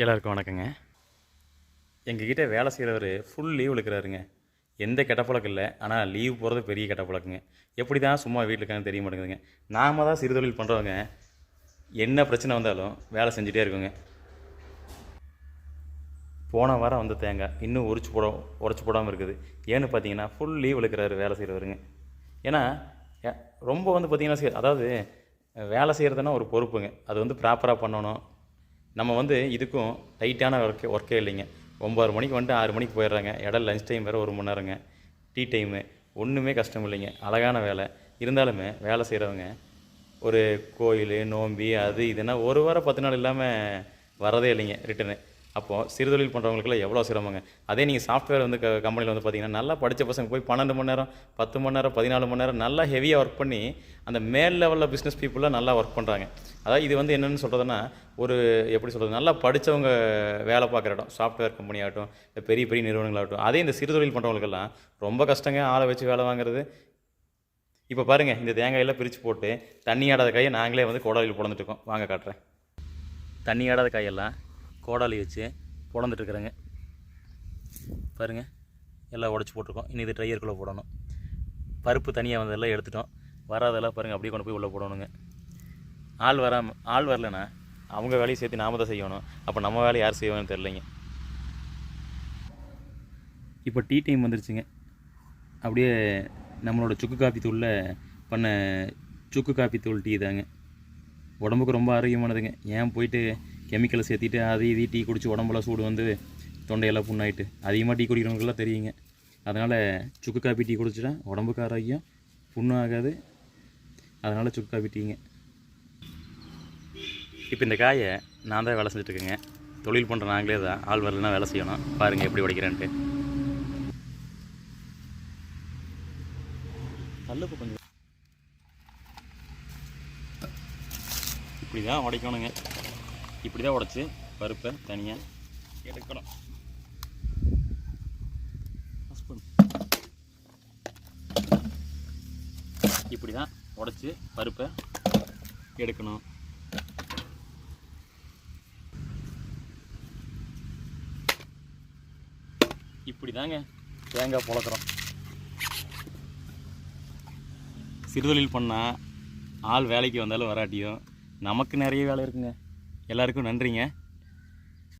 எல்லாருக்கும் வணக்கங்க. எங்ககிட்ட வேலை செய்கிறவர் ஃபுல் லீவ் எடுக்கிறாருங்க எந்த கெட்ட பழக்கம் இல்லை. ஆனால் லீவ் போகிறது பெரிய கெட்ட பழக்கங்க. எப்படி தான் சும்மா வீட்டில் இருக்காங்கன்னு தெரிய மாட்டேங்குதுங்க. நாம தான் சிறுதொழில் பண்ணுறவங்க என்ன பிரச்சனை வந்தாலும் வேலை செஞ்சுட்டே இருக்குங்க. போன வாரம் வந்த தேங்காய் இன்னும் உரிச்சு போட உடச்சி போடாமல் இருக்குது. ஏன்னு பார்த்தீங்கன்னா ஃபுல் லீவ் எடுக்கிறாரு வேலை செய்கிறவருங்க ஏன்னா ரொம்ப வந்து பார்த்தீங்கன்னா அதாவது வேலை செய்கிறதுனா ஒரு பொறுப்புங்க. அது வந்து ப்ராப்பராக பண்ணணும். நம்ம வந்து இதுக்கும் டைட்டான ஒர்க்கே ஒர்க்கே இல்லைங்க. ஒம்பது மணிக்கு வந்துட்டு ஆறு மணிக்கு போயிடுறாங்க. இடம் லஞ்ச் டைம் வேறு ஒரு மணி நேரங்க. டீ டைமு ஒன்றுமே கஷ்டம் இல்லைங்க. அழகான வேலை. இருந்தாலுமே வேலை செய்கிறவங்க ஒரு கோயில் நோம்பி அது இதுன்னா ஒரு வாரம் பத்து நாள் இல்லாமல் வரதே இல்லைங்க ரிட்டனு அப்போது சிறுதொழில் பண்ணுறவங்களுக்குலாம் எவ்வளோ சிரமங்க? அதே நீங்கள் சாஃப்ட்வேர் வந்து க கம்பெனியில் வந்து பார்த்தீங்கன்னா நல்லா படித்த பசங்க போய் பன்னெண்டு மணி நேரம் பத்து மணி நேரம் பதினாலு மணி நேரம் நல்லா ஹெவியாக ஒர்க் பண்ணி அந்த மேல் லெவலில் பிஸ்னஸ் பீப்புளாக நல்லா ஒர்க் பண்ணுறாங்க அதாவது இது வந்து என்னென்னு சொல்கிறதுனா ஒரு எப்படி சொல்கிறது நல்லா படித்தவங்க வேலை பார்க்குற இடம். சாஃப்ட்வேர் கம்பெனி ஆகட்டும் இல்லை பெரிய பெரிய நிறுவனங்களாகட்டும். அதே இந்த சிறுதொழில் பண்ணுறவங்களுக்கெல்லாம் ரொம்ப கஷ்டங்க ஆளை வச்சு வேலை வாங்குறது. இப்போ பாருங்கள் இந்த தேங்காயெல்லாம் பிரித்து போட்டு தண்ணி ஆடாத காயை நாங்களே வந்து கோடாவில் பிறந்துட்டுருக்கோம் வாங்க காட்டுறேன். தண்ணி ஆடாத காயெல்லாம் கோடாலி வச்சு புலந்துட்டு இருக்கிறேங்க பாருங்கள் எல்லாம் உடச்சி போட்டிருக்கோம். இனி இது ட்ரையருக்குள்ளே போடணும். பருப்பு தனியாக வந்ததெல்லாம் எடுத்துட்டோம். வராதெல்லாம் பாருங்கள் அப்படியே கொண்டு போய் உள்ளே போடணுங்க. ஆள் வராம ஆள் வரலனா அவங்க வேலையை சேர்த்து நாம தான் செய்யணும். அப்போ நம்ம வேலையை யார் செய்வாங்கன்னு தெரிலிங்க இப்போ டீ டைம் வந்துருச்சுங்க. அப்படியே நம்மளோட சுக்கு காப்பி தூளில் பண்ண சுக்கு காப்பி தூள் டீ தாங்க. உடம்புக்கு ரொம்ப ஆரோக்கியமானதுங்க. ஏன் போயிட்டு கெமிக்கலை சேர்த்திட்டு அதை இதையும் டீ குடித்து உடம்புல சூடு வந்து தொண்டையெல்லாம் புண்ணாயிட்டு. அதிகமாக டீ குடிக்கிறவங்களுக்குலாம் தெரியுங்க. அதனால் சுக்கு காப்பி டீ குடிச்சிட்டா உடம்புக்கு ஆரோக்கியம் புண்ணும் ஆகாது. அதனால் சுக்கு காப்பி டீங்க. இப்போ இந்த காயை நான் தான் வேலை செஞ்சுட்ருக்கேங்க தொழில் பண்ணுற நாங்களே தான். ஆள் வரலன்னா வேலை செய்யணும். பாருங்கள் எப்படி உடைக்கிறேன்ட்டு. நல்லப்பு கொஞ்சம். இப்படி தான் உடைக்கணுங்க. இப்படி தான் உடச்சி பருப்பை தனியாக எடுக்கணும். இப்படி தான் உடச்சி பருப்பை எடுக்கணும். இப்படி தாங்க தேங்காய் புழக்கிறோம். சிறுதொழில் பண்ணால் ஆள் வேலைக்கு வந்தாலும் வராட்டியும் நமக்கு நிறைய வேலை இருக்குங்க. எல்லாருக்கும் நன்றிங்க.